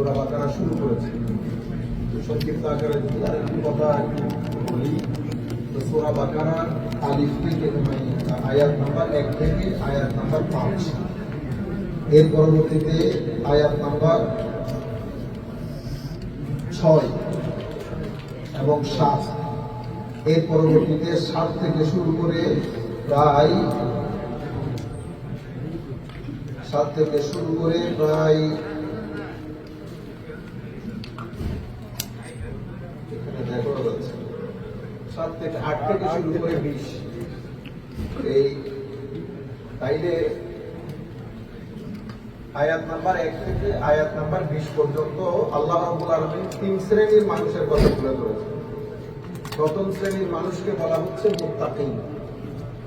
সোরা বাকারা শুরু করেছে। সংক্ষিপ্ত আকারে যদি আরেকটি কথা বলি সোরা আলিফ থেকে মানে আয়াত নাম্বার এক থেকে আয়াত নাম্বার পাঁচ। এর পরবর্তীতে আয়াত নাম্বার ছয় এবং সাত। এর পরবর্তীতে সাত থেকে শুরু করে প্রায় সাত থেকে শুরু করে প্রায় এখানে দেখো যাচ্ছে সাত থেকে আল্লাহ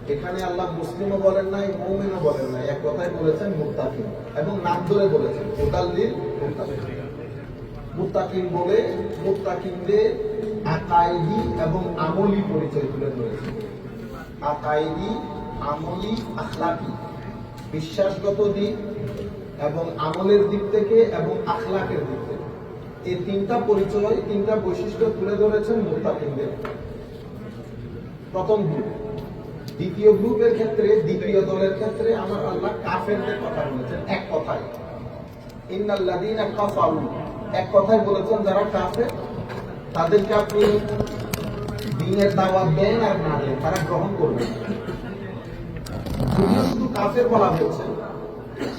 এখানে আল্লাহ মুসলিমও বলেন নাই মৌমিনও বলেন নাই, এক কথায় বলেছেন মুত্তাকিন এবং নাম ধরে বলেছেন মুতাল্লিল মুত্তাকিন বলে মুত্তাকিনদের আকাইদি এবং আমলি পরিচয় তুলে ধরেছেন আকাইদি আমলি, আখলাকি, বিশ্বাসগত দিক এবং আমলের দিক থেকে এবং আখলাকের দিক থেকে। এই তিনটা পরিচয়, তিনটা বৈশিষ্ট্য তুলে ধরেছেন মুত্তাকিনদের। প্রথম গ্রুপ দ্বিতীয় গ্রুপের ক্ষেত্রে, দ্বিতীয় দলের ক্ষেত্রে আমার আল্লাহ কাফেরদের কথা বলেছেন, এক কথায়। ইন্নাল্লাযীনা কাফারু। এক কথায় বলেছেন, যারা কাফের তাদেরকে আপনি দিনের দাওয়াত দেন আর না দেন, তারা গ্রহণ করবেন যদিও শুধু কাফের বলা হয়েছে।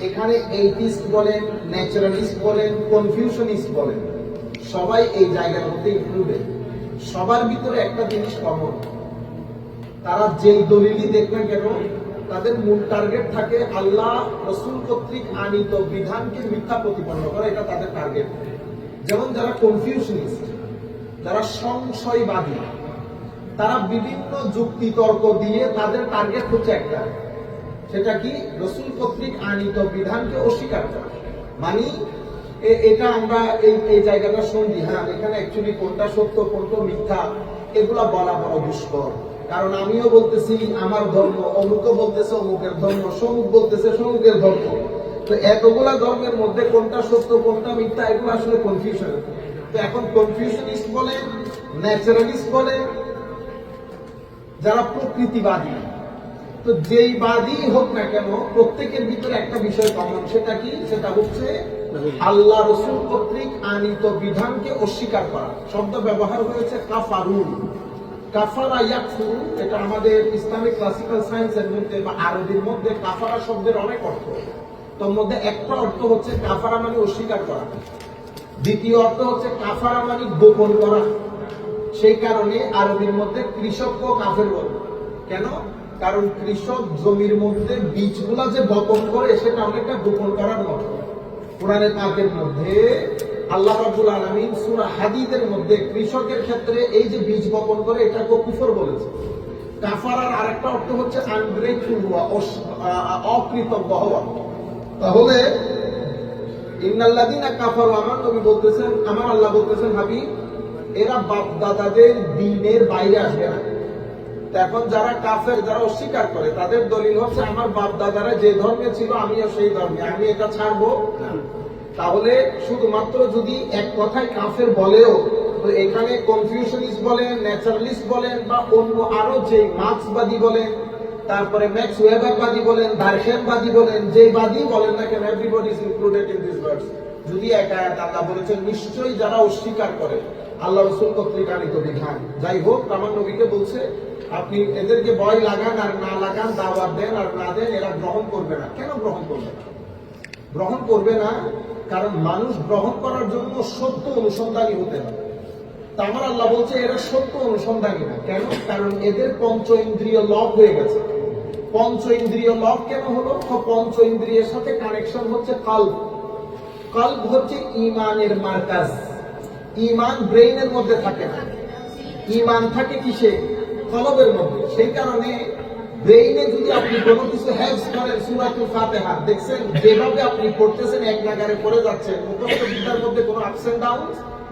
এখানে এইটিস্ট বলেন ন্যাচারালিস্ট বলেন কনফিউশনিস্ট বলেন। সবাই এই জায়গার মধ্যে ইনক্লুডেড সবার ভিতরে একটা জিনিস কমন তারা যেই দলিলই দেখবেন কেন, তাদের মূল টার্গেট থাকে আল্লাহ রসুল কর্তৃক আনিত বিধানকে মিথ্যা প্রতিপন্ন করা, এটা তাদের টার্গেট যেমন যারা কনফিউশনিস্ট যারা সংশয়বাদী তারা বিভিন্ন যুক্তি তর্ক দিয়ে তাদের টার্গেট হচ্ছে একটা। সেটা কি? রসুল কর্তৃক আনিত বিধানকে অস্বীকার করা। মানে এটা আমরা এই এই জায়গাটা শুনছি হ্যাঁ এখানে অ্যাকচুয়ালি কোনটা সত্য, কোনটা মিথ্যা, এগুলা বলা বড় দুষ্কর। কারণ আমিও বলতেছি, আমার ধর্ম, অমুকও বলতেছে, অমুকের ধর্ম, সমুক বলতেছে, সমুকের ধর্ম। তো এতগুলা ধর্মের মধ্যে কোনটা সত্য, কোনটা মিথ্যা, এগুলো আসলে কনফিউশন তো এখন কনফিউশনিস্ট বলে ন্যাচারালিস্ট বলে, যারা প্রকৃতিবাদী। তো যেই বাদী হোক না কেন, প্রত্যেকের ভিতরে একটা বিষয় কমন সেটা কি? সেটা হচ্ছে আল্লাহ রসুল কর্তৃক আনিত বিধানকে অস্বীকার করা। শব্দ ব্যবহার হয়েছে কাফারুন। কাফারা ইয়াকফুরু, এটা আমাদের ইসলামিক ক্লাসিক্যাল সায়েন্সের মধ্যে বা আরবির মধ্যে কাফারা শব্দের অনেক অর্থ। তোর মধ্যে একটা অর্থ হচ্ছে কাফারা মানে অস্বীকার করা। দ্বিতীয় অর্থ হচ্ছে কাফারা মানে গোপন করা। সেই কারণে আরবির মধ্যে কৃষকও কাফের বলে। কেন? কারণ কৃষক জমির মধ্যে বীজগুলা যে বপন করে, সেটা অনেকটা গোপন করার মতো। কোরআনের পাকের মধ্যে আল্লাহ রাব্বুল আলামিন সুরা হাদিদের মধ্যে কৃষকের ক্ষেত্রে এই যে বীজ বপন করে এটাকে কুফর বলেছে। কাফারার আরেকটা অর্থ হচ্ছে হওয়া অকৃতজ্ঞ হওয়া। তাহলে বাপ অস্বীকার করে, তাদের দলিল হচ্ছে, আমার বাপ দাদারা যে ধর্মে ছিল, আমিও সেই ধর্মে, আমি এটা ছাড়বো তাহলে শুধুমাত্র যদি এক কথায় কাফের বলেও, তো এখানে কনফিউশনিস্ট বলেন ন্যাচারালিস্ট বলেন, বা অন্য আরও যে মার্ক্সবাদী বলেন তারপরে ম্যাক্স ওয়েবারবাদী বলেন দার্শনবাদী বলেন যে বাদী বলেন না কেন everybody is included in this words যদি এক আয়াত আল্লাহ বলেছেন, নিশ্চয়ই যারা অস্বীকার করে, আল্লাহ রসুল কর্তৃক আনিত বিধান। যাই হোক, আমার নবীকে বলছে, আপনি এদেরকে ভয় লাগান আর না লাগান, দাওয়াত দেন আর না দেন, এরা গ্রহণ করবে না। কেন গ্রহণ করবে না? গ্রহণ করবে না, কারণ মানুষ গ্রহণ করার জন্য সত্য অনুসন্ধানী হতে হবে। তা আমার আল্লাহ বলছে, এরা সত্য অনুসন্ধানী না। কেন? কারণ এদের পঞ্চ ইন্দ্রিয় লক হয়ে গেছে। পঞ্চ ইন্দ্রিয় লক কেন হলো? পঞ্চ ইন্দ্রিয়ের সাথে কানেকশন হচ্ছে কাল্প। কাল্প হচ্ছে ইমানের মার্কাজ। ইমান ব্রেইনের মধ্যে থাকে না। ইমান থাকে কিসে? কলবের মধ্যে। সেই কারণে ব্রেইনে যদি আপনি কোনো কিছু হ্যাভস করেন, সুরাতুল ফাতিহা, দেখছেন, যেভাবে আপনি পড়তেছেন, এক নাগারে পড়ে যাচ্ছেন মুখের মধ্যে কোনো আপস এন্ড ডাউন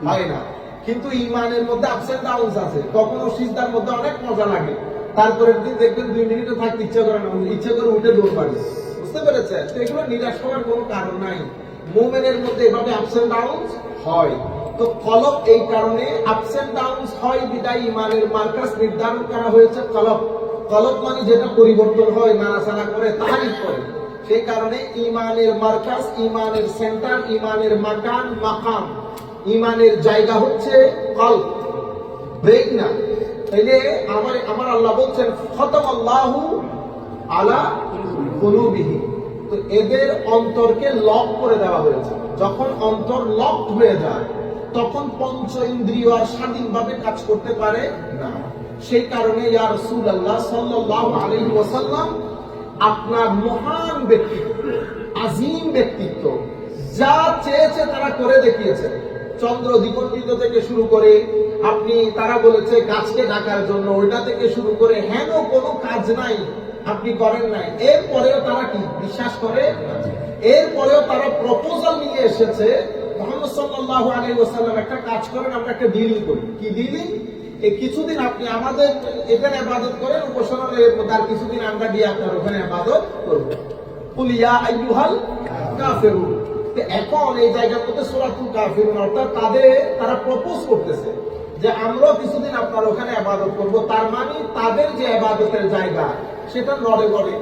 হয় না। কিন্তু ইমানের মধ্যে আপস এন্ড ডাউন আছে। কখনো সিজদার মধ্যে অনেক মজা লাগে। তারপরের দিন দেখবেন দুই মিনিটে থাকতে ইচ্ছা করে না ইচ্ছা করে উঠে দৌড় পারে বুঝতে পেরেছেন? তো এগুলো নিরাশ হওয়ার কোনো কারণ নাই। মোমেনের মধ্যে এভাবে আপস এন্ড ডাউন হয়। তো কলব এই কারণে আপস ডাউন হয় বিদায় ইমানের মার্কাস নির্ধারণ করা হয়েছে কলব। কলব মানে যেটা পরিবর্তন হয়, নাড়াচাড়া করে, তাহারিফ করে। সেই কারণে ইমানের মার্কাস ইমানের সেন্টার ইমানের মাকান, মাকাম, ইমানের জায়গা হচ্ছে কল ব্রেক না। আমার আমার আল্লাহ বলছেন খতম আল্লাহু আলা কুলুবিহি। তো এদের অন্তরকে লক করে দেওয়া হয়েছে। যখন অন্তর লক হয়ে যায়, তখন পঞ্চ ইন্দ্রিয় আর স্বাধীনভাবে কাজ করতে পারে না। সেই কারণে, ইয়া আলাইহি ওয়াসাল্লাম, আপনার মহান ব্যক্তিত্ব আজিম ব্যক্তিত্ব, যা চেয়েছে তারা করে দেখিয়েছে। চন্দ্র দ্বিগন্ডিত থেকে শুরু করে আপনি, তারা বলেছে গাছকে ডাকার জন্য, ওইটা থেকে শুরু করে হেন কোনো কাজ নাই, আপনি করেন নাই। এরপরেও তারা কি বিশ্বাস করে? এরপরেও তারা প্রপোজাল নিয়ে এসেছে। মোহাম্মদ সাল্লাল্লাহু আলাইহি ওয়াসাল্লাম একটা কাজ করেন, আমরা একটা ডিলিং করি। কি ডিলিং এই কিছুদিন আপনি আমাদের এখানে আবাদত করেন উপাসনালয়ের আর কিছুদিন আমরা গিয়ে আপনার ওখানে আবাদত করব। কুলিয়া আইয়ুহাল কাফিরুন। এখন এই মধ্যে সূরাতুল কাফিরুন অর্থাৎ তাদের, তারা প্রপোজ করতেছে যে আমরাও কিছুদিন আপনার ওখানে আবাদত করব। তার মানে তাদের যে আবাদতের জায়গা, সেটা নড়ে বড়ে।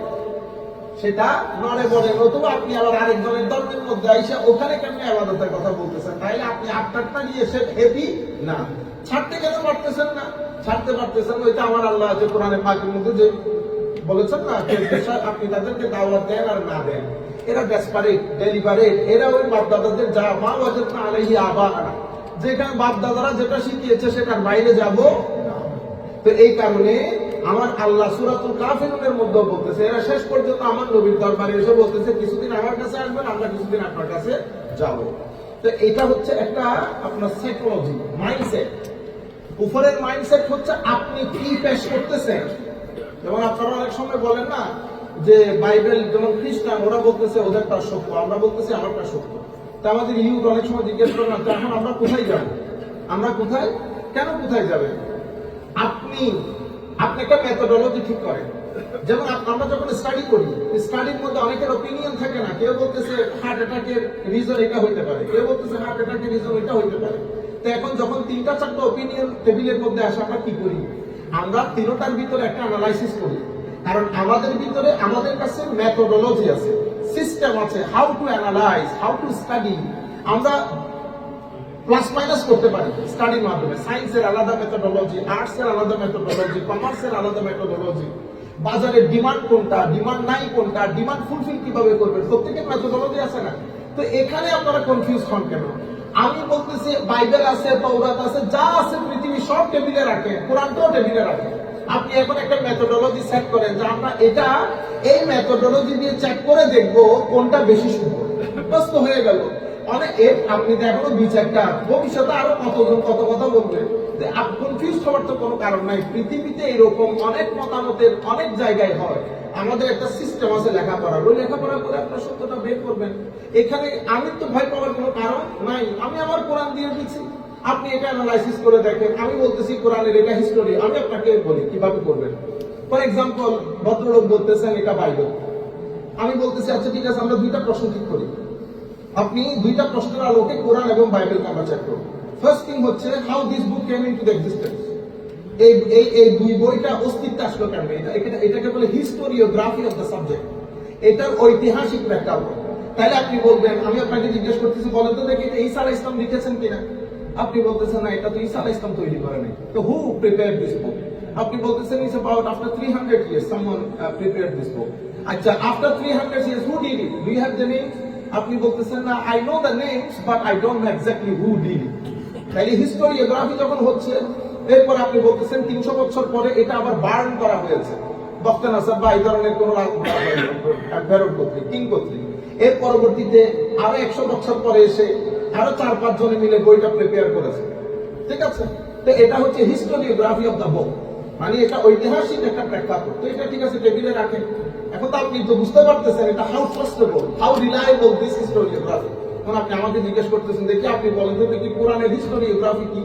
সেটা নড়ে বড়ে। নতুবা আপনি আবার আরেকজনের ধর্মের মধ্যে আইসা ওখানে কেমনি আবাদতের কথা বলতেছেন? তাইলে আপনি আপনারটা নিয়ে এসে হ্যাপি না। ছাড়তে কেন পারতেছেন না? ছাড়তে পারতেছেন না। ওইটা আমার আল্লাহ আছে কোরআনে পাকের মধ্যে যে বলেছেন না আপনি তাদেরকে দাওয়াত দেন আর না দেন। এরা ডেসপারেট ডেলিভারেট এরা ওই বাপদাদাদের যা মা ওয়াজেদ না যেখানে বাপদাদারা যেটা শিখিয়েছে সেটার বাইরে যাব তো এই কারণে আমার আল্লাহ সুরাতুল কাফিরুনের বলতেছে, এরা শেষ পর্যন্ত আমার নবীর দরবারে এসে বলতেছে, কিছুদিন আমার কাছে আসবেন, আমরা কিছুদিন আপনার কাছে যাব। তো এটা হচ্ছে একটা আপনার সাইকোলজি মাইন্ডসেট উপরের মাইন্ডসেট হচ্ছে আপনি কি পেশ করতেছেন? যেমন আপনারা অনেক সময় বলেন না যে বাইবেল যেমন খ্রিস্টান, ওরা বলতেছে ওদেরটা সত্য, আমরা বলতেছি আমারটা সত্য। তা আমাদের ইউথ অনেক সময় জিজ্ঞেস করেন "তো এখন আমরা কোথায় যাব? আমরা কোথায়? কেন কোথায় যাবেন আপনি আপনি একটা মেথোডোলজি ঠিক করেন। যেমন আমরা যখন স্টাডি করি স্টাডির মধ্যে অনেকের ওপিনিয়ন থাকে না। কেউ বলতেছে হার্ট অ্যাটাকের রিজন এটা হইতে পারে। কেউ বলতেছে হার্ট অ্যাটাকের রিজন এটা হইতে পারে। তো এখন যখন তিনটা চারটা ওপিনিয়ন টেবিলের মধ্যে আসে, আমরা কি করি? আমরা তিনটার ভিতরে একটা অ্যানালাইসিস করি। কারণ আমাদের ভিতরে আমাদের কাছে মেথোডোলজি আছে সিস্টেম আছে how to analyse how to study আমরা প্লাস মাইনাস করতে পারি স্টাডির মাধ্যমে। সায়েন্সের আলাদা মেথোডোলজি আর্টসের আলাদা মেথোডোলজি কমার্সের আলাদা মেথোডোলজি বাজারে ডিমান্ড কোনটা ডিমান্ড নাই কোনটা ডিমান্ড ফুলফিল কীভাবে করবেন? প্রত্যেকের মেথোডোলজি আছে না? তো এখানে আপনারা কনফিউজ হন কেন? আমি বলতেছি বাইবেল আছে তৌরাত আছে, যা আছে পৃথিবী সব টেবিলে রাখে কোরআনটাও টেবিলে রাখে। আপনি এখন একটা মেথোডোলজি সেট করেন যে আমরা এটা, এই মেথোডোলজি দিয়ে চেক করে দেখব কোনটা বেশি সুন্দর। হয়ে গেল। অনেক এর আপনি তো এখনও ভবিষ্যতে আরও কতজন কত কথা কনফিউজ হওয়ার তো কোনো কারণ নাই। পৃথিবীতে এরকম অনেক মতামতের অনেক জায়গায় হয়। আমাদের একটা সিস্টেম আছে লেখাপড়ার ওই লেখাপড়া করে আপনার সত্যটা বের করবেন। এখানে আমি তো ভয় পাওয়ার কোনো কারণ নাই। আমি আমার কোরআন দিয়ে দিচ্ছি আপনি এটা অ্যানালাইসিস করে দেখেন। আমি বলতেছি কোরআনের এটা হিস্টোরি আমি আপনাকে বলি, কীভাবে করবেন? ফর এক্সাম্পল ভদ্রলোক বলতেছেন এটা বাইবেল। আমি বলতেছি আচ্ছা ঠিক আছে, আমরা দুইটা প্রশ্ন ঠিক করি। আপনি দুইটা প্রশ্নের আলোকে কোরআন এবং বাইবেলকে আমরা চেক করব ফার্স্ট থিং হচ্ছে how this book came into the existence এই এই এই দুই বইটা অস্তিত্ব আসলো কেন? এটা, এটা- এটাকে বলে হিস্টোরিওগ্রাফি অফ দ্য সাবজেক্ট এটার ঐতিহাসিক প্রেক্ষাপট তাহলে আপনি বলবেন, আমি আপনাকে জিজ্ঞেস করতেছি, বলেন তো দেখি ঈসা আলাইহিস ইসলাম লিখেছেন কিনা? আপনি বলতেছেন না, এটা তো ঈসা আলাইহিস ইসলাম তৈরি করে নাই। তো হু প্রিপেয়ার দিস বুক আপনি বলতেছেন it's about after 300 years someone prepare this book আচ্ছা after 300 years who did it do have the names আপনি বলতেছেন, না I know the names but I don't know exactly who did it তাহলে historiography যখন হচ্ছে, এরপর আপনি বলতেছেন, তিনশো বছর পরে এটা আবার বার্ন করা হয়েছে। বক্তেন আসাদ বা এই ধরনের কোন কর্তৃক, কিং কর্তৃক। এর পরবর্তীতে আরও একশো বছর পরে এসে আরও চার পাঁচ জনে মিলে বইটা প্রিপেয়ার করেছে। ঠিক আছে? তো এটা হচ্ছে হিস্টোরিওগ্রাফি অফ দ্য বুক মানে এটা ঐতিহাসিক একটা প্রেক্ষাপট। তো এটা ঠিক আছে, টেবিলে রাখে এখন তো আপনি তো বুঝতে পারতেছেন এটা how trustable how reliable this historiography এখন আপনি আমাকে জিজ্ঞেস করতেছেন, দেখি আপনি বলেন তো দেখি কোরআনের হিস্টোরিওগ্রাফি কি?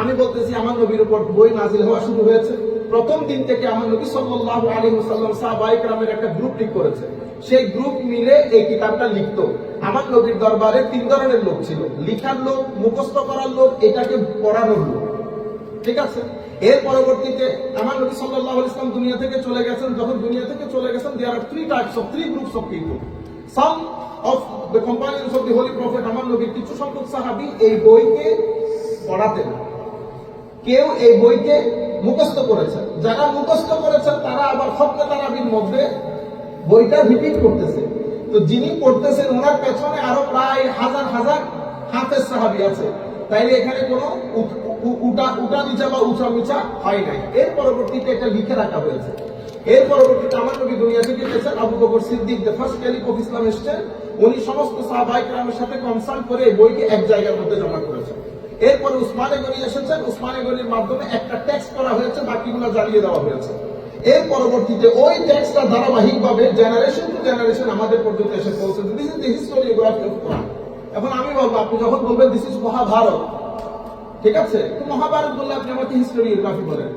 আমি বলতেছি, আমার নবীর উপর বই নাজিল হওয়া শুরু হয়েছে। প্রথম দিন থেকে আমার নবী সাল্লাল্লাহু আলাইহি ওয়াসাল্লাম সাহাবায়ে কেরামের একটা গ্রুপ ঠিক করেছে। সেই গ্রুপ মিলে এই কিতাবটা লিখতো। আমার নবীর দরবারে তিন ধরনের লোক ছিল। লিখার লোক, মুখস্থ করার লোক, এটাকে পড়ানোর লোক। ঠিক আছে? এর পরবর্তীতে আমার নবী সাল্লাল্লাহু আলাইহি ইসলাম দুনিয়া থেকে চলে গেছেন। যখন দুনিয়া থেকে চলে গেছেন there are three types of three groups of people some of the companions of the holy prophet আমার নবীর কিছু সংখ্যক সাহাবী এই বইকে পড়াতেন। কেউ এই বইকে মুখস্থ করেছেন যারা মুখস্থ করেছেন তারা আবার খতমে তারাবির মধ্যে বইটা রিপিট করতেছে। তো যিনি পড়তেছেন, ওনার পেছনে আরও প্রায় হাজার হাজার হাফেজ সাহাবি আছে। তাইলে এখানে কোনো উট- উটা নিচা বা উঁচা নিচা হয় নাই। এর পরবর্তীতে এটা লিখে রাখা হয়েছে। এর পরবর্তীতে আমার নবী দুনিয়া থেকে গেছেন Abu Bakr Siddique, the first caliph of Islam এসছেন। উনি সমস্ত সাহাবাই কেরামের সাথে কনসাল্ট করে বইকে এক জায়গার মধ্যে জমা করেছেন। এরপরে উসমানে গনি এসেছেন। উসমানে গনির মাধ্যমে একটা টেক্সট করা হয়েছে, বাকিগুলো জ্বালিয়ে দেওয়া হয়েছে। এর পরবর্তীতে ওই টেক্সটটা ধারাবাহিক ভাবে জেনারেশন টু জেনারেশন আমাদের পর্যন্ত এসে পৌঁছেছে। This is the historiography of Quran এখন আমি বলব, আপনি যখন বলবেন দিস ইজ মহাভারত, ঠিক আছে? মহাভারত বললে আপনি আমাকে হিস্টোরিওগ্রাফি বলেন।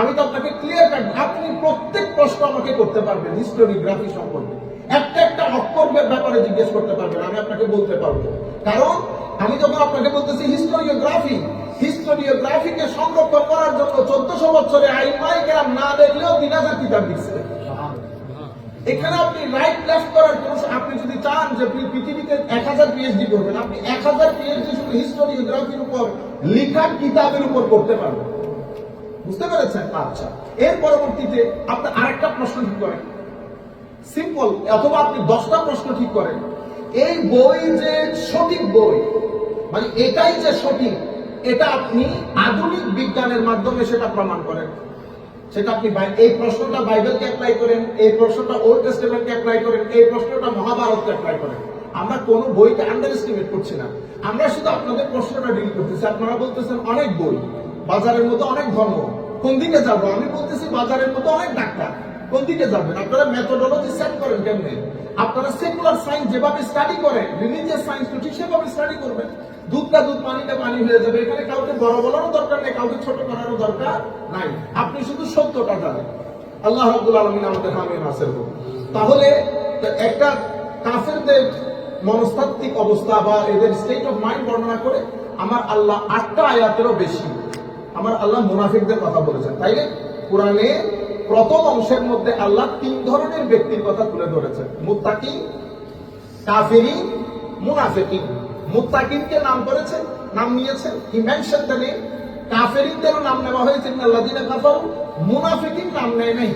আমি তো আপনাকে ক্লিয়ার কাট আপনি প্রত্যেক প্রশ্ন আমাকে করতে পারবেন হিস্টোরিওগ্রাফি সম্পর্কে। একটা একটা অক্ষর ব্যাপারে জিজ্ঞেস করতে পারবেন, আমি আপনাকে বলতে পারব। কারণ আমি যখন আপনাকে বলতেছি হিস্টোরিওগ্রাফি হিস্টোরিওগ্রাফিকে সংরক্ষণ করার জন্য চোদ্দশো বছরে আইমাই কেরাম না দেখলেও তিন হাজার কিতাব লিখছে। এখানে আপনি রাইট লেফট করার কোন আপনি যদি চান যে পৃথিবীতে এক হাজার পিএইচডি করবেন, আপনি এক হাজার পিএইচডি শুধু হিস্টোরিওগ্রাফির উপর লিখার কিতাবের উপর করতে পারবেন। বুঝতে পেরেছেন? আচ্ছা এর পরবর্তীতে আপনি আরেকটা প্রশ্ন ঠিক করেন। সিম্পল অথবা আপনি দশটা প্রশ্ন ঠিক করেন। এই বই যে সঠিক বই মানে এটাই যে সঠিক, এটা আপনি আধুনিক বিজ্ঞানের মাধ্যমে সেটা প্রমাণ করেন। সেটা আপনি এই প্রশ্নটা বাইবেলকে অ্যাপ্লাই করেন, এই প্রশ্নটা ওল্ড অ্যাপ্লাই করেন, এই প্রশ্নটা মহাভারতকে অ্যাপ্লাই করেন। আমরা কোন বইকে আন্ডার এস্টিমেট করছি না। আমরা শুধু আপনাদের প্রশ্নটা ডিল করতেছি। আপনারা বলতেছেন অনেক বই, বাজারের মধ্যে অনেক ধর্ম। কোন দিকে যাব? আমি বলতেছি বাজারের মধ্যে অনেক ডাক্তার। কোন দিকে যাবেন? আপনারা মেথোডোলজি সেট করেন কেমনে? আপনারা সেকুলার সায়েন্স যেভাবে স্টাডি করেন রিলিজিয়াস সায়েন্স তো ঠিক সেভাবে স্টাডি করবেন। দুধটা দুধ, পানিটা পানি হয়ে যাবে। এখানে কাউকে বড় বলারও দরকার নেই, কাউকে ছোট করারও দরকার নাই। আপনি শুধু সত্যটা জানেন। আল্লাহ রাব্বুল আলামিন আমাদের হামে নাসের হোক তাহলে একটা কাফেরদের মনস্তাত্ত্বিক অবস্থা বা এদের স্টেট অফ মাইন্ড বর্ণনা করে আমার আল্লাহ আটটা আয়াতেরও বেশি। আমার আল্লাহ মুনাফিকদের কথা বলেছেন। তাইলে কোরআনে প্রথম অংশের মধ্যে আল্লাহ তিন ধরনের ব্যক্তির কথা তুলে ধরেছেন। মুত্তাকি কাফিরি মুনাফিকিন। মুত্তাকিনকে নাম করেছেন? নাম নিয়েছেন? হি মেনশন দ্য নেম নাম নেওয়া হয়েছে? নাম নেয় নাই।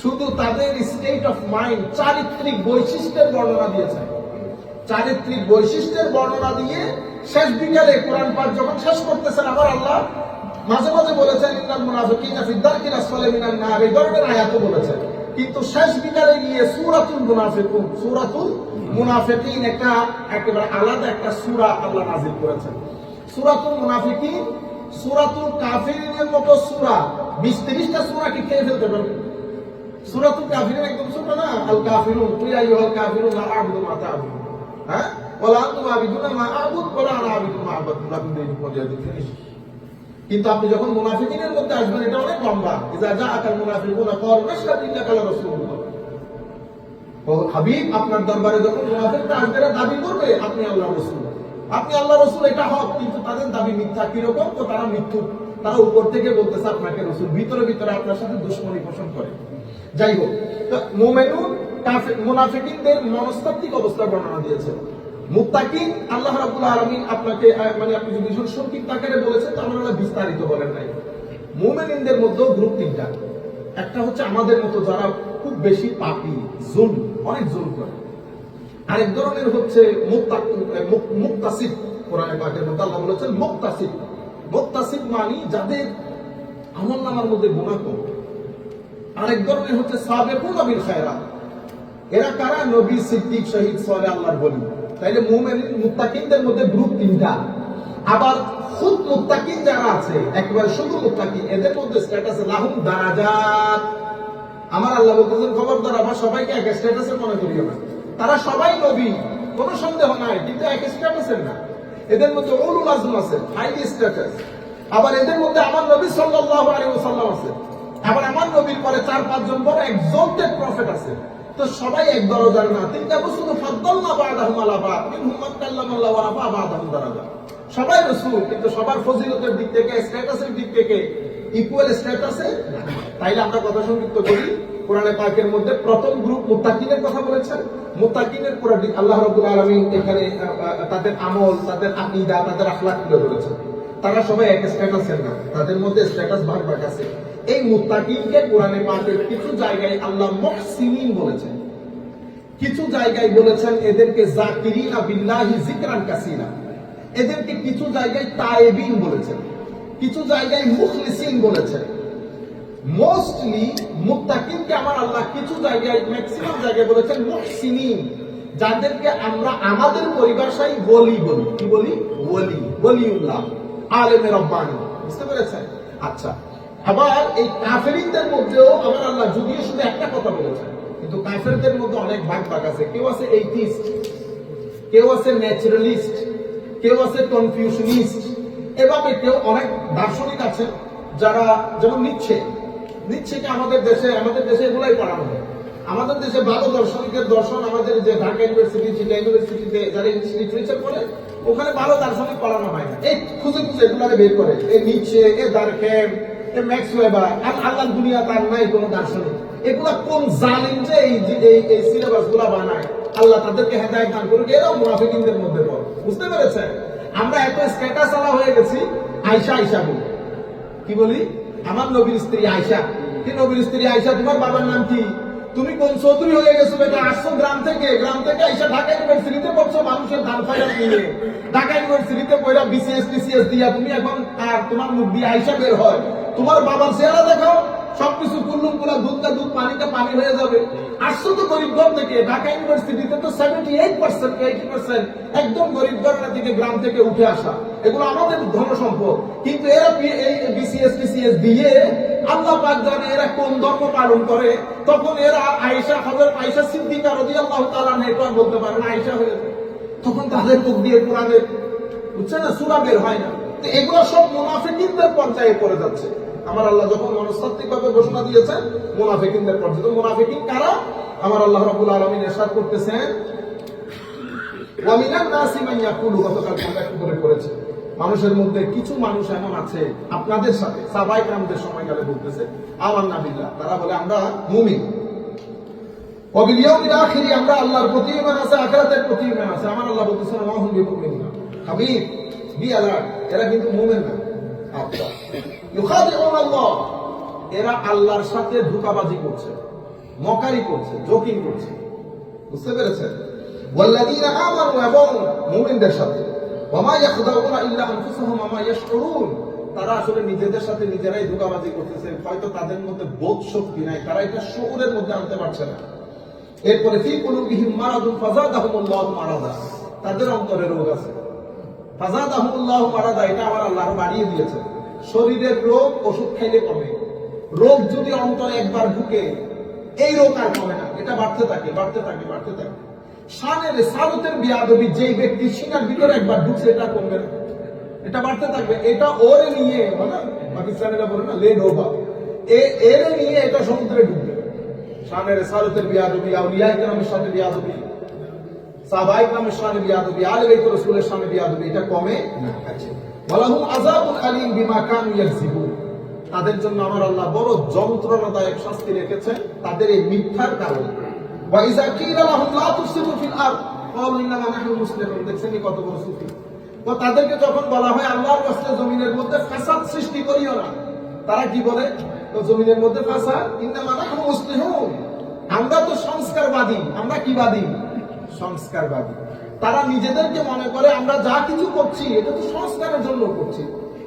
শুধু তাদের স্টেট অফ মাইন্ড চারিত্রিক বৈশিষ্ট্যের বর্ণনা দিয়েছেন চারিত্রিক বৈশিষ্ট্যের বর্ণনা দিয়ে শেষ বিকালে কোরআন পাঠ যখন শেষ করতেছেন, আবার আল্লাহ মাঝে মাঝে বলেছেন, ইন্নাল মুনাফিকিনা ফি দারকিল আসফালি মিনান নার এই ধরনের আয়াতও বলেছেন। কিন্তু শেষ বিকালে গিয়ে সূরাতুল মুনাফিকুন, সূরাতুল মুনাফিকিন একটা একেবারে আলাদা একটা সূরা আল্লাহ নাযিল করেছেন। সূরাতুল মুনাফিকিন, সূরাতুল কাফিরিনের মতো সূরা 20 30টা সূরা কি খেয়ে ফেলতে পারবে? সূরাতুল কাফিরুন একদম ছোট না? আল কাফিরুন তুই আইয়ুহাল কাফিরুন, লা আ'বুদু মা তা'বুদুন। হ্যাঁ? ওয়ালা আনতুম আবিদুনা মা আ'বুদ, ওয়ালা আনা আবিদু মা আ'বাদতুম লাকুম দীনুকুম ওয়ালিয়া দীন কিন্তু আপনি যখন মুনাফিকিনের মধ্যে আসবেন, এটা অনেক লম্বা। ইজা জাআকাল মুনাফিকুনা ক্বালু নাশহাদু ইন্নাকা লা রাসূলুল্লাহ। ও হাবিব, আপনার দরবারে যখন মুনাফিকরা আসবে দাবি করবে, আপনি আল্লাহর রাসূল। আপনি আল্লাহর রাসূল, এটা হক। কিন্তু তাদের দাবি মিথ্যা। কীরকম? তো তারা মিথ্যুক। তারা উপর থেকে বলতেছে, আপনাকে রাসূল। ভিতরে ভিতরে আপনার সাথে দুশ্মনী পোষণ করে। যাই হোক মুমিনুন মুনাফিকিনদের মনস্তাত্ত্বিক অবস্থা বর্ণনা দিয়েছে। মুত্তাকিন, আল্লাহ রাব্বুল আলামিন আপনাকে মানে আপনি যদি আকারে বলেছেন আল্লাহ বিস্তারিত বলেন নাই। গ্রুপ তিনটা। একটা হচ্ছে আমাদের মতো যারা খুব বেশি পাপী জুল অনেক জুল করে। আরেক ধরনের হচ্ছে মুক্তা- মুক- মুক্তাসিব, কোরআনে পাকের মধ্যে আল্লাহ বলেছেন মুক্তাসিব। মুক্তাসিব মানি যাদের আমল নামার মধ্যে গুণা কম। আরেক ধরনের হচ্ছে সাবেকুন বিল খায়রাত। এরা কারা? নবী, সিদ্দিক, শহীদ সোয়ালে আল্লাহর বলি। তাইলে মুমিন, মুত্তাকিনদের মধ্যে গ্রুপ তিনটা। আবার খুদ মুত্তাকিন যারা আছে, একেবারে শুধু মুত্তাকিন, এদের মধ্যে স্ট্যাটাস লাহুম দারাজাত। আমার আল্লাহ বলতেছেন, খবরদার আবার সবাইকে এক স্ট্যাটাসে মনে করিও না। তারা সবাই নবী, কোনো সন্দেহ নাই, কিন্তু এক স্ট্যাটাসের না। এদের মধ্যে উলুল আজম আছে হাইলি স্ট্যাটাস আবার এদের মধ্যে আমার নবী সাল্লাল্লাহু আলাইহি ওয়াসাল্লাম আছে। আবার আমার নবীর পরে চার পাঁচজন বড় এক্সলটেড প্রফেট আছে। তো সবাই এক দরজার না। বাদাহুম আলা বাদ বাদাহুম সবাই কিন্তু সবার ফজিলতের দিক থেকে, স্ট্যাটাসের দিক থেকে ইকুয়াল স্ট্যাটাসে তাইলে আমরা কথা সংযুক্ত করি। কোরআনে পাকের মধ্যে প্রথম গ্রুপ মুত্তাকিনের কথা বলেছেন। মুত্তাকিনের কোরআন আল্লাহ রাব্বুল আলামিন এখানে তাদের আমল, তাদের আকীদা, তাদের আখলাক তুলে ধরেছেন। তারা সবাই এক স্ট্যাটাসের না। তাদের মধ্যে স্ট্যাটাস ভাগ ভাগ আছে। এই মুত্তাকিনকে কোরআনে পাকের কিছু জায়গায় আল্লাহ মুহসিনিন বলেছেন। কিছু জায়গায় বলেছেন এদেরকে জাকিরিনা বিল্লাহি জিকরান কাসিরা। এদেরকে কিছু জায়গায় তায়েবিন বলেছেন। কিছু জায়গায় মুখলিসিন বলেছেন। মোস্টলি মুত্তাকিনকে আমার আল্লাহ কিছু জায়গায় ম্যাক্সিমাম জায়গায় বলেছেন মুহসিনিন। যাদেরকে আমরা আমাদের পরিভাষায় বলি বলি। কি বলি? ওলি। ওলিউল্লাহ। আলেমে রব্বানি। বুঝতে পেরেছেন? আচ্ছা। আবার এই কাফেরিনদের মধ্যেও আমার আল্লাহ যদিও শুধু একটা কথা বলেছেন, কিন্তু কাফেরদের মধ্যে অনেক ভাগ ভাগ আছে। কেউ আছে এইথিস্ট কেউ আছে ন্যাচারালিস্ট কেউ আছে কনফিউশনিস্ট এভাবে কেউ অনেক দার্শনিক আছে যারা যেমন নিচ্ছে। নিচ্ছেকে আমাদের দেশে আমাদের দেশে এগুলাই পড়ানো হয়। আমাদের দেশে ভালো দর্শনিকের দর্শন আমাদের যে ঢাকা ইউনিভার্সিটি চিটা ইউনিভার্সিটিতে যারা লিটারেচার পড়ে ওখানে ভালো দার্শনিক পড়ানো হয় এই খুঁজে খুঁজে এগুলাকে বের করে। এ নিচ্ছে, এ দারখেম এ ম্যাক্স ওয়েবার আর আল্লাহ দুনিয়া তার নাই দার্শনিক। এগুলা কোন যে এই এই সিলেবাস বানায়? আল্লাহ তাদেরকে হেদায়ত দান করুক, এরাও মুনাফিকিনদের মধ্যে পড়ে। বুঝতে পেরেছেন? আমরা এত স্ট্যাটাস আলা হয়ে গেছি আয়সা আয়সা বলি। কি বলি? আমার নবীর স্ত্রী আয়সা কি নবীর স্ত্রী আয়সা তোমার বাবার নাম কি? তুমি কোন চৌধুরী হয়ে গেছো বেটা? আসছো গ্রাম থেকে। গ্রাম থেকে এসে ঢাকা ইউনিভার্সিটিতে পড়ছো মানুষের ধান ফাইনাল নিয়ে ঢাকা ইউনিভার্সিটিতে পড়া বিসিএস টিসিএস দিয়া তুমি এখন আর তোমার মুখ দিয়ে আইসা বের হয়। তোমার বাবার চেহারা দেখো সবকিছু কুল্লুম কুলা দুধটা দুধ, পানিটা পানি হয়ে যাবে। আসছো তো গরিব ঘর থেকে, ঢাকা ইউনিভার্সিটিতে তো seventy eight percent eighty percent একদম গরিব ঘরের দিকে, গ্রাম থেকে উঠে আসা। এগুলো আমাদের ধন সম্পদ কিন্তু এরা এই বিসিএস টিসিএস দিয়ে আল্লাহ পাক জানে এরা কোন ধর্ম পালন করে। তখন এরা আয়েশা হজরত আয়েশা সিদ্দিকা রাদিয়াল্লাহু তাআলা নেটওয়ার্ক বলতে পারেন, আয়েশা হয়ে তখন তাদের মুখ দিয়ে কোরআনের, বুঝছেন না, সুরা বের হয় না। এগুলো সব মুনাফিকিনদের পর্যায়ে পড়ে যাচ্ছে। আমার আল্লাহ যখন মনস্তাত্ত্বিক ভাবে ঘোষণা দিয়েছেন, মুনাফিকিনদের পর্যায়ে তো মুনাফিকিন কারা? আমার আল্লাহ রাব্বুল আলামিন ইরশাদ করতেছেন ওয়ামিনান নাসি মান ইয়াকুলু, গতকাল আমরা করে করেছি। মানুষের মধ্যে কিছু মানুষ এমন আছে, আপনাদের সাথে সাবাই কামদের সময়কালে বলতেছে আমার নাবিল্লাহ তারা বলে, আমরা মুমিন। অবিলিয়মিল আখিরি, আমরা আল্লাহর প্রতি ঈমান আছে, আখিরাতের প্রতি ঈমান আছে। আমার আল্লাহ বলতেছেন মা হুম বিমুমিন হাবিব বি অ্যালার্ট, এরা কিন্তু মুমিন না। আচ্ছা। এরা আল্লাহর সাথে ধোঁকাবাজি করছে, মকারি করছে, জোকিং করছে। বুঝতে পেরেছেন? ওয়াল্লাযীনা আমানু এবং মুমিনদের সাথে। ওয়ামা ইয়াখদাউনা ইল্লা আনফুসাহুম, ওয়ামা ইয়াশউরুন তারা আসলে নিজেদের সাথে নিজেরাই ধোঁকাবাজি করতেছে, হয়তো তাদের মধ্যে বোধ শক্তি নাই, তারা এটা শহুরের মধ্যে আনতে পারছে না। এরপরে ফি কুলুবিহিম মারাদুন ফাযাদাহুমুল্লাহু মারাদা। তাদের অন্তরে রোগ আছে। ফাযাদাহুমুল্লাহু মারাদা, এটা আমার আল্লাহ বাড়িয়ে দিয়েছে। শরীরের রোগ ওষুধ খাইলে কমে। রোগ যদি অন্তরে একবার ঢুকে, এই রোগ আর কমে না। এটা বাড়তে থাকে বাড়তে থাকে বাড়তে থাকে। শানের সালতের বিয়াদবি যেই ব্যক্তি সিনার ভিতরে একবার ঢুকছে, এটা কমবে না। এটা বাড়তে থাকবে। এটা ওরে নিয়ে মানে পাকিস্তানিরা বলে না, লেড ওবা এ, এর নিয়ে এটা সমুদ্রে ঢুকবে। শানের সালতের বিয়াদবি, আউলিয়া ইকরামের সাথে বিয়াদবি সাহাবাই ইকরামের সাথে বিয়াদবি আলে রাসূলের সাথে বিয়াদবি, এটা কমে না। ওয়ালাহুম আযাবুন আলীম বিমা কানু ইয়াকযিবুন। তাদের জন্য আমার আল্লাহ বড় যন্ত্রণাদায়ক শাস্তি রেখেছেন তাদের এই মিথ্যার কারণে। ওয়া ইযা কিলা লাহুম লা তুফসিদু ফিল আরদ। ক্বালু ইন্নামা নাহনু মুসলিমুন। দেখছেন কত বড় সুফি। তো তাদেরকে যখন বলা হয়, আল্লাহর রাস্তায় জমিনের মধ্যে ফাসাদ সৃষ্টি করিও না। তারা কি বলে? তো জমিনের মধ্যে ফাসাদ, ইন্নামা নাহনু মুসলিহুন আমরা তো সংস্কারবাদী, আমরা কি বাদী? সংস্কারবাদী। তারা নিজেদেরকে মনে করে, আমরা যা কিছু করছি, এটা তো সংস্কারের জন্য করছি।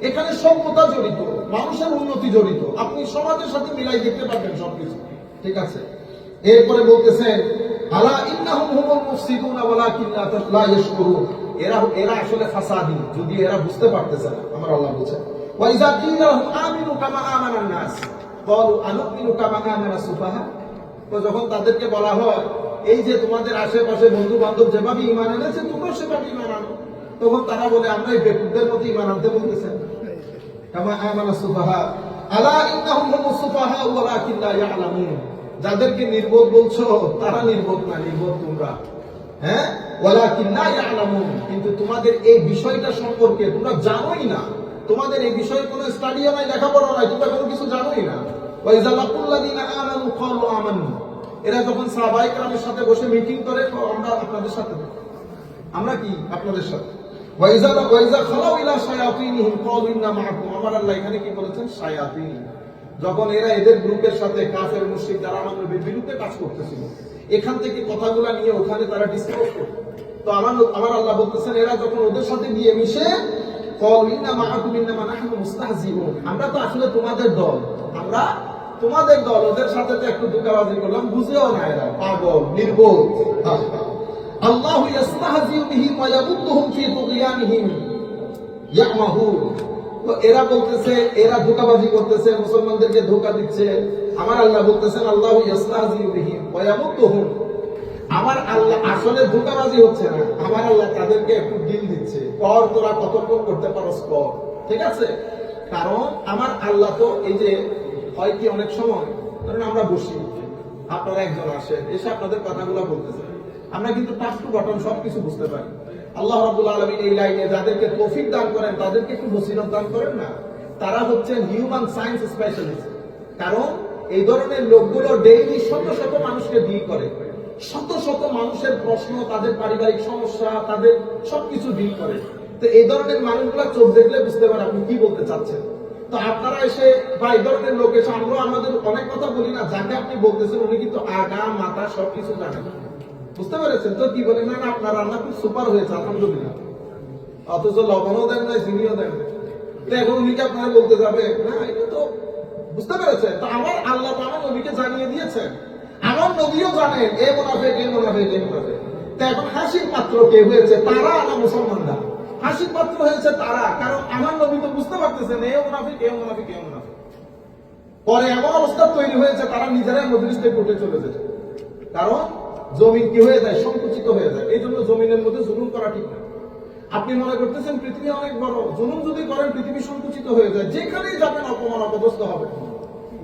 এখানে সভ্যতা জড়িত, মানুষের উন্নতি জড়িত। আপনি সমাজের সাথে মিলাই দেখতে পারবেন সবকিছু। ঠিক আছে? এরপরে বলতেছেন আলা ইন্নাহুম হুমুল মুফসিদুনা লা এরা এরা আসলে ফাসাদি, যদি এরা বুঝতে পারতেছে না, আমার আল্লাহ বলছেন ওয়া ইযা লাহুম আমিনু কামা নাস। ক্বালু আনুমিনু কামা আমানা সুফাহা? তো যখন তাদেরকে বলা হয় এই যে তোমাদের আশেপাশে বন্ধু বান্ধব যেভাবে ইমান এনেছে তোমরা সেভাবে ইমান আনো। তখন তারা বলে আমরা এই বেকুবদের মধ্যে ইমান আনতে বলতেছেন যাদেরকে নির্বোধ বলছো, তারা নির্বোধ না, নির্বোধ তোমরা। হ্যাঁ? কিন্তু তোমাদের এই বিষয়টা সম্পর্কে তোমরা জানোই না। তোমাদের এই বিষয়ে কোনো স্টাডিও নাই লেখাপড়া নাই, তোমরা কোনো কিছু জানোই না। এরা যখন সাহাবায়ে কেরামের সাথে বসে মিটিং করে, তো আমরা আপনাদের সাথে আমরা কি? আপনাদের সাথে। ওয়াইজা ওয়াইজা খালাউ ইলা ক্বালু ইন্না মাআকুম। আমার আল্লাহ এখানে কি বলেছেন? শায়াতিন। যখন এরা এদের গ্রুপের সাথে কাফের, মুশরিক যারা বিরুদ্ধে কাজ করতেছিল, এখান থেকে কথাগুলো নিয়ে ওখানে তারা ডিসকাস করত তো আমার আমার আল্লাহ বলতেছেন, এরা যখন ওদের সাথে গিয়ে মিশে, ক্বালু ইন্না মাআকুম, ইন্নামা নাহনু মুস্তাহজিউন। আমরা তো আসলে তোমাদের দল। আমরা তোমাদের দল, ওদের সাথে তো একটু দুকাবাজি করলাম, বুঝেও না পাগল, নির্বোধ। আল্লাহ ইয়াস্তাহজিউ বিহিম ওয়া ইয়ামুদ্দুহুম ফি তুগয়ানিহিম ইয়ামাহুন। তো এরা বলতেছে, এরা ধোকাবাজি করতেছে, মুসলমানদেরকে ধোকা দিচ্ছে। আমার আল্লাহ বলতেছেন, আল্লাহ ইয়াস্তাহজিউ বিহিম ওয়া ইয়ামুদ্দুহুম আমার আল্লাহ আসলে ধোকাবাজি হচ্ছে না, আমার আল্লাহ তাদেরকে একটু ডিল দিচ্ছে। কর তোরা কতক্ষণ করতে পারো কর। ঠিক আছে? কারণ আমার আল্লাহ তো এই যে হয় কি অনেক সময়, ধরেন আমরা বসি, আপনারা একজন আসেন, এসে আপনাদের কথাগুলো বলতেছেন। আমরা কিন্তু টাচ টু বটন সবকিছু বুঝতে পারি। আল্লাহ রাব্বুল আলামিন এই লাইনে যাদেরকে তৌফিক দান করেন, তাদেরকে একটু বসিরত দান করেন না। তারা হচ্ছে হিউম্যান সায়েন্স স্পেশালিস্ট কারণ এই ধরনের লোকগুলো ডেইলি শত শত মানুষকে ডিল করে। শত শত মানুষের প্রশ্ন, তাদের পারিবারিক সমস্যা, তাদের সবকিছু ডিল করে। তো এই ধরনের মানুষগুলো চোখ দেখলে বুঝতে পারে আপনি কি বলতে চাচ্ছেন। তো আপনারা এসে বা এই ধরনের লোক এসে আমরা আমাদের অনেক কথা বলি না, যাকে আপনি বলতেছেন উনি কিন্তু আগা, মাথা সবকিছু জানেন বুঝতে পেরেছেন? তো কি বলেন না আপনার রান্না খুব সুপার হয়েছে, আলহামদুলিল্লাহ। অথচ লবণও দেন না চিনিও দেন তো এখন উনি কি আপনারা বলতে যাবে? না, এটা তো বুঝতে পেরেছেন? তো আমার আল্লাহ তো আমার নবীকে জানিয়ে দিয়েছেন। আমার নবীও জানেন, এ মুনাফেক এ মুনাফেক, এ তো এখন হাসির পাত্র কে হয়েছে? তারা না মুসলমানরা? হাসির পাত্র হয়েছে তারা। কারণ আমার নবী তো বুঝতে পারতেছেন এ মুনাফিক এ মুনাফিক এ মুনাফিক। পরে এমন অবস্থা তৈরি হয়েছে, তারা নিজেরাই থেকে উঠে চলে যেত কারণ জমিন কি হয়ে যায়? সংকুচিত হয়ে যায়। এই জন্য জমিনের মধ্যে জুলুম করা ঠিক না। আপনি মনে করতেছেন পৃথিবী অনেক বড়। জুলুম যদি করেন, পৃথিবী সংকুচিত হয়ে যায়। যেখানেই যাবেন, অপমান অপদস্থ হবে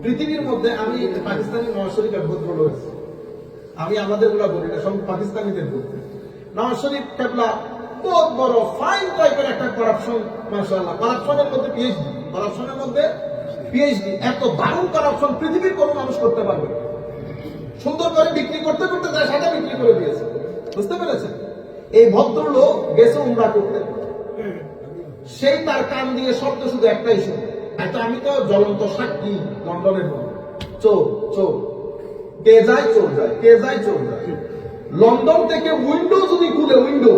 পৃথিবীর মধ্যে আমি পাকিস্তানি নওয়াজ শরীফ একবার বলে আমি আমাদেরগুলা বলি না, সব পাকিস্তানিদের বলতে নওয়াজ শরীফ কেবলা বহুত বড় ফাইন টাইপের একটা করাপশন মাশাআল্লাহ। করাপশনের মধ্যে পিএইচডি করাপশনের মধ্যে পিএইচডি এত দারুণ করাপশন পৃথিবীর কোনো মানুষ করতে পারবে সুন্দর করে বিক্রি করতে করতে তার সাথে বিক্রি করে দিয়েছে। বুঝতে পেরেছেন? এই ভদ্রলোক গেছে উমরা করতে। সেই তার কান দিয়ে শব্দ শুধু একটাই শুনে। এত আমি তো জ্বলন্ত সাক্ষী লন্ডনের মধ্যে চোর চোর। কে যায়, চোর যায়। কে যায়, চোর যায়। লন্ডন থেকে উইন্ডো যদি খুলে উইন্ডো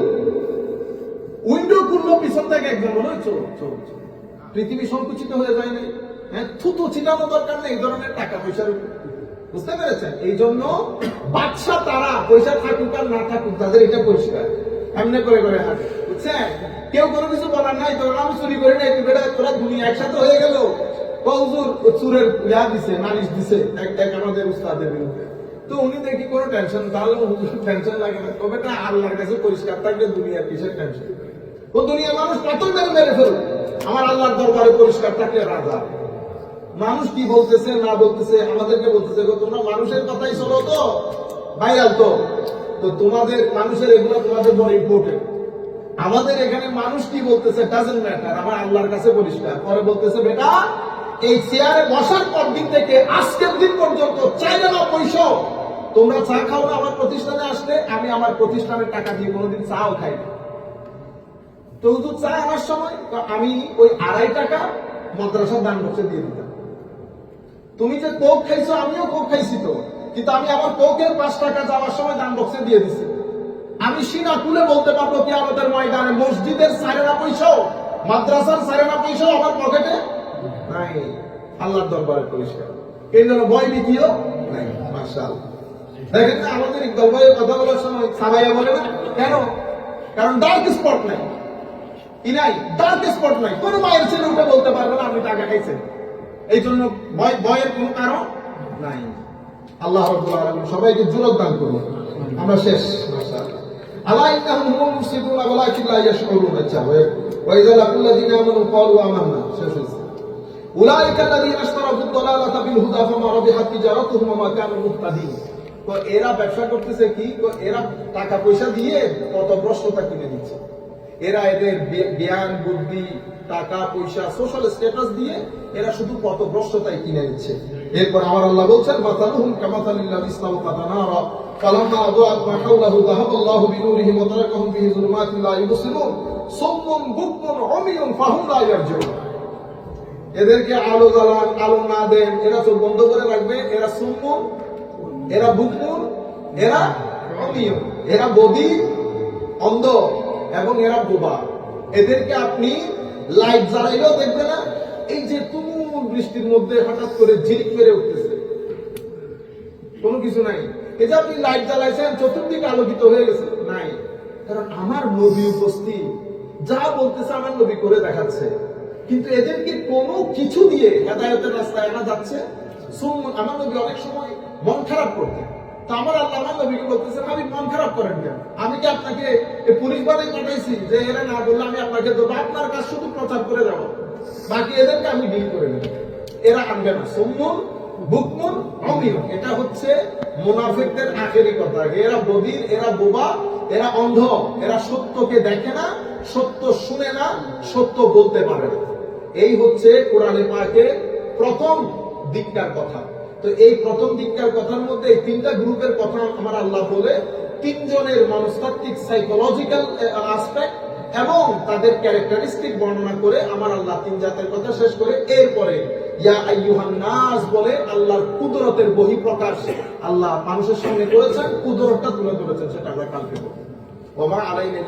উইন্ডো পিছন থেকে একজন চোর চোর পৃথিবী সংকুচিত হয়ে যায় নাই। হ্যাঁ থুতু ছিটানো দরকার নেই, এই ধরনের টাকা পয়সার বুঝতে পেরেছেন? এই জন্য বাদশা তারা পয়সা থাকুক আর না থাকুক, তাদের এটা পরিষ্কার। এমনি করে করে হাঁটে। বুঝছেন? কেউ কোনো কিছু বলার নাই, তোর আমি চুরি করে নাই, তুই বেটা, তোরা দুনিয়া একসাথে হয়ে গেল। কৌজুর চুরের ইয়া দিছে, নালিশ দিছে, এক এক আমাদের উস্তাদের বিরুদ্ধে। তো উনি দেখি কোনো টেনশন তাহলে টেনশন লাগে না। তা আল্লাহর কাছে পরিষ্কার থাকলে দুনিয়ার কিসের টেনশন ও দুনিয়ার মানুষ কত মেরে মেরে ফেলবে আমার আল্লাহর দরবারে পরিষ্কার থাকলে রাজা। মানুষ কি বলতেছে, না বলতেছে, আমাদেরকে বলতেছে তোমরা মানুষের কথাই চলো তো। ভাইরাল তো তো তোমাদের, মানুষের এগুলো তোমাদের বড় ইম্পর্টেন্ট আমাদের এখানে মানুষ কি বলতেছে ডাজেন্ট ম্যাটার আমার আল্লাহর কাছে পরিষ্কার। পরে বলতেছে, বেটা, এই চেয়ারে বসার পর দিন থেকে আজকের দিন পর্যন্ত চাইলে না পয়সা। তোমরা চা খাও না আমার প্রতিষ্ঠানে আসলে, আমি আমার প্রতিষ্ঠানের টাকা দিয়ে কোনোদিন চাও খাই না তো হুজুর আনার সময়, তো আমি ওই আড়াই টাকা মাদ্রাসার দান দিয়ে দিতাম। তুমি যে কোক খাইছো, আমিও কোক খাইছি তো। কিন্তু আমি আমার কোকের পাঁচ টাকা যাওয়ার সময় দান বক্সে দিয়ে দিছি। আমি সিনা তুলে বলতে পারব কি আমাদের ময়দানে মসজিদের সারেনা পয়সাও, মাদ্রাসার সারেনা পয়সাও আমার পকেটে নাই। আল্লাহর দরবারে পরিষ্কার। এই জন্য ভয় ভীতিও নাই মার্শাল দেখেন আমাদের কথা বলার সময় সাবাইয়া বলে না? কেন? কারণ ডার্ক স্পট নাই। স্পট নাই, কোন মায়ের ছেলে উঠে বলতে পারবে না, আপনি টাকা খাইছেন। এই জন্য ভয়, ভয়ের কারণ নাই। আল্লাহ সবাইকে দান আমরা শেষ। তো এরা ব্যবসা করতেছে কি? তো এরা টাকা পয়সা দিয়ে কত ভ্রষ্টতা কিনে দিচ্ছে। এরা এদের জ্ঞান, বুদ্ধি, টাকা, পয়সা সোশ্যাল স্ট্যাটাস দিয়ে এরা শুধু কত ভ্রষ্টতাই কিনে নিচ্ছে। এরপর আমার আল্লাহ বলছেন ইসলাম কাতানারা ফি যুলুমাতিন লা ইবসিরুন সুম্মুন, বুকমুন উমিয়ুন ফাহুম লা ইয়ারজুন এদেরকে আলো জ্বালান, আলো না দেন, এরা চোখ বন্ধ করে রাখবে, এরা সুম্মুন, এরা বুকমুন, এরা অমিয় এরা বদি, অন্ধ। এবং এরা বোবা। এদেরকে আপনি লাইট জ্বালাইলেও দেখবে না। এই যে তুমুল বৃষ্টির মধ্যে হঠাৎ করে ঝিরিক মেরে উঠতেছে। কোনো কিছু নাই। এই যে আপনি লাইট জ্বালাইছেন, চতুর্দিকে আলোকিত হয়ে গেছে। নাই। কারণ আমার নবী উপস্থিত। যা বলতেছে আমার নবী করে দেখাচ্ছে। কিন্তু এদেরকে কোনো কিছু দিয়ে হেদায়তের রাস্তায় আনা যাচ্ছে? আমার নবী অনেক সময় মন খারাপ করতেন। আমার আল্লাহ নবীকে বলতেছেন, আমি মন খারাপ করেন কেন? আমি কি আপনাকে পুলিশ বাড়ি পাঠাইছি যে এরা না বললে আমি আপনাকে দেবো? আপনার কাজ শুধু প্রচার করে দেবো বাকি এদেরকে আমি ডিল করে নেব। এরা আনবে না। সম্মুন, বুকমুন অমিয় এটা হচ্ছে মুনাফিকদের আখেরি কথা। এরা বদির এরা বোবা, এরা অন্ধ। এরা সত্যকে দেখে না, সত্য শুনে না, সত্য বলতে পারে না। এই হচ্ছে কোরআনে পাকে প্রথম দিকটার কথা। তো এই প্রথম দিকটার কথার মধ্যে এই তিনটা গ্রুপের কথা আমার আল্লাহ বলে, তিনজনের মনস্তাত্ত্বিক সাইকোলজিক্যাল আসপেক্ট এবং তাদের ক্যারেক্টারিস্টিক বর্ণনা করে আমার আল্লাহ তিন জাতের কথা শেষ করে, এরপরে ইয়া আইয়ুহান নাস বলে, আল্লাহর কুদরতের বহিঃপ্রকাশ আল্লাহ মানুষের সামনে করেছেন, কুদরতটা তুলে ধরেছেন, সেটা আমরা কালকে বলব। ওমা আলাইনা